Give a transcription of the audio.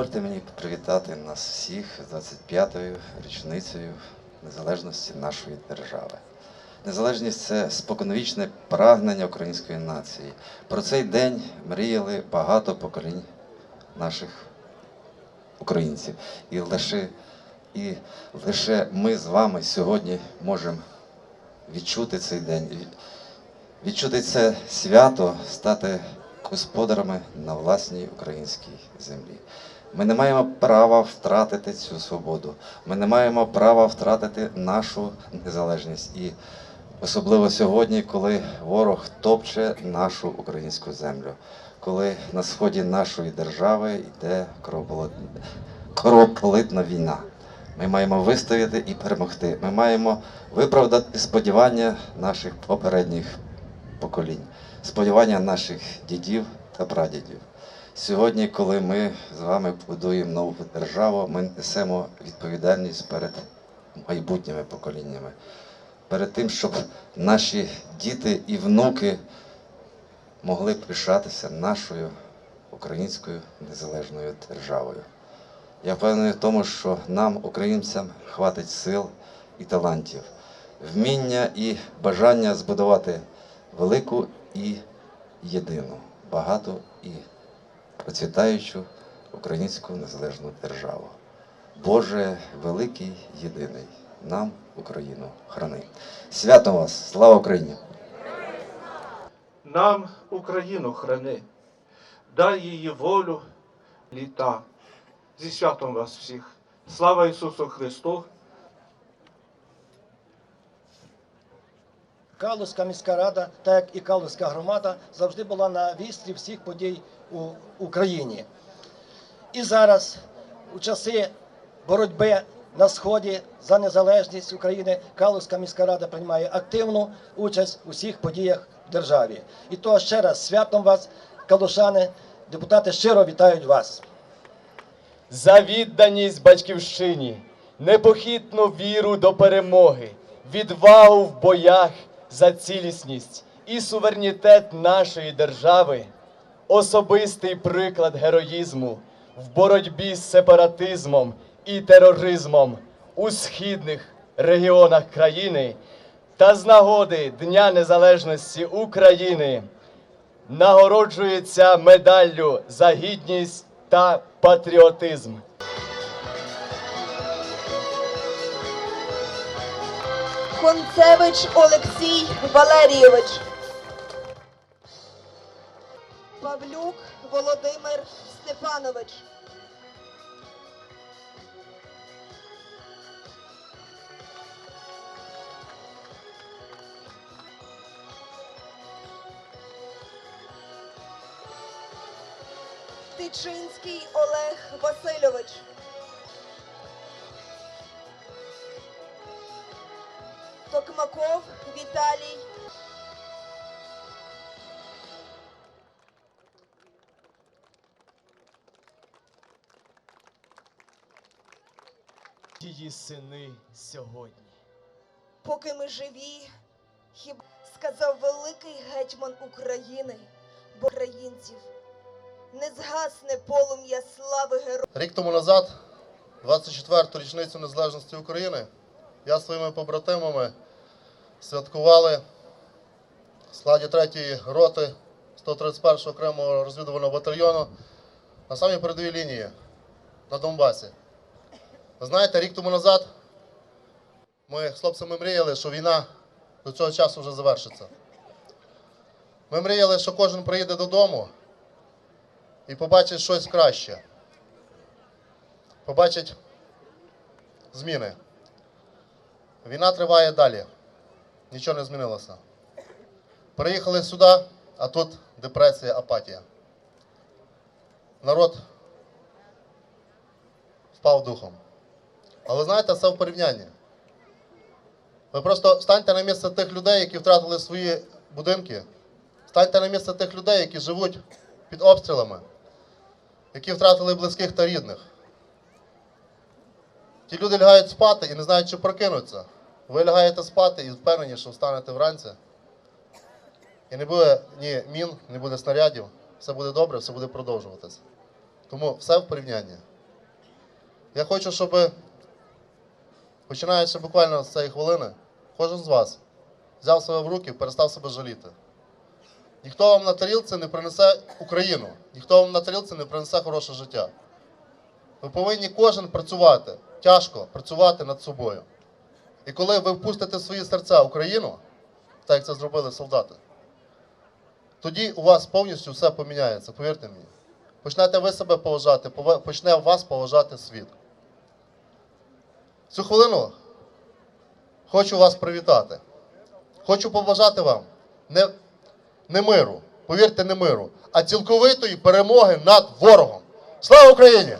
Дозвольте мені привітати нас всіх з 25-ю річницею незалежності нашої держави. Незалежність це споконвічне прагнення української нації. Про цей день мріяли багато поколінь наших українців. І лише, і лише ми з вами сьогодні можемо відчути цей день, відчути це свято, стати господарами на власній українській землі. Ми не маємо права втратити цю свободу. Ми не маємо права втратити нашу незалежність. І особливо сьогодні, коли ворог топче нашу українську землю, коли на сході нашої держави йде кровопролитна війна. Ми маємо вистояти і перемогти. Ми маємо виправдати сподівання наших попередніх поколінь, сподівання наших дідів та прадідів. Сьогодні, коли ми з вами будуємо нову державу, ми несемо відповідальність перед майбутніми поколіннями, перед тим, щоб наші діти і внуки могли пишатися нашою українською незалежною державою. Я впевнений в тому, що нам, українцям, хватить сил і талантів, вміння і бажання збудувати велику і єдину, багату і процвітаючу українську незалежну державу. Боже великий єдиний, нам Україну храни. Свято вас! Слава Україні! Нам Україну храни, дай її волю літа. Зі святом вас всіх. Слава Ісусу Христу! Калузька міська рада, так як і Калузька громада, завжди була на вістрі всіх подій у Україні. І зараз, у часи боротьби на сході за незалежність України, Калузька міська рада приймає активну участь у всіх подіях в державі. І то ще раз святом вас, калушани, депутати щиро вітають вас. за відданість батьківщині, непохитну віру до перемоги, відвагу в боях за цілісність і суверенітет нашої держави, особистий приклад героїзму в боротьбі з сепаратизмом і тероризмом у східних регіонах країни та з нагоди Дня Незалежності України нагороджується медаллю за гідність та патріотизм. Концевич Олексій Валерійович. Павлюк Володимир Степанович. Тичинський Олег Васильович. Токмаков Віталій. Її сини сьогодні. Поки ми живі, хіба сказав великий гетьман України, бо українців не згасне полум'я слави героїв. Рік тому назад, 24-ту річницю незалежності України, я зі своїми побратимами святкували в складі 3-ї роти 131-го окремого розвідувального батальйону на самій передовій лінії на Донбасі. Знаєте, рік тому назад ми з хлопцями мріяли, що війна до цього часу вже завершиться. Ми мріяли, що кожен приїде додому і побачить щось краще. Побачить зміни. Війна триває далі. Нічого не змінилося. Приїхали сюди, а тут депресія, апатія. Народ впав духом. Але знаєте, це в порівнянні. Ви просто станьте на місце тих людей, які втратили свої будинки. Станьте на місце тих людей, які живуть під обстрілами, які втратили близьких та рідних. Ті люди лягають спати і не знають, чи прокинуться. Ви лягаєте спати і впевнені, що встанете вранці. І не буде ні мін, не буде снарядів. Все буде добре, все буде продовжуватися. Тому все в порівнянні. Я хочу, щоб, починаючи буквально з цієї хвилини, кожен з вас взяв себе в руки, перестав себе жаліти. Ніхто вам на тарілці не принесе Україну, ніхто вам на тарілці не принесе хороше життя. Ви повинні кожен працювати, тяжко працювати над собою. І коли ви впустите в свої серця Україну, так як це зробили солдати, тоді у вас повністю все поміняється, повірте мені. Почнете ви себе поважати, почне вас поважати світ. Цю хвилину хочу вас привітати. Хочу побажати вам не, не миру, повірте, не миру, а цілковитої перемоги над ворогом. Слава Україні!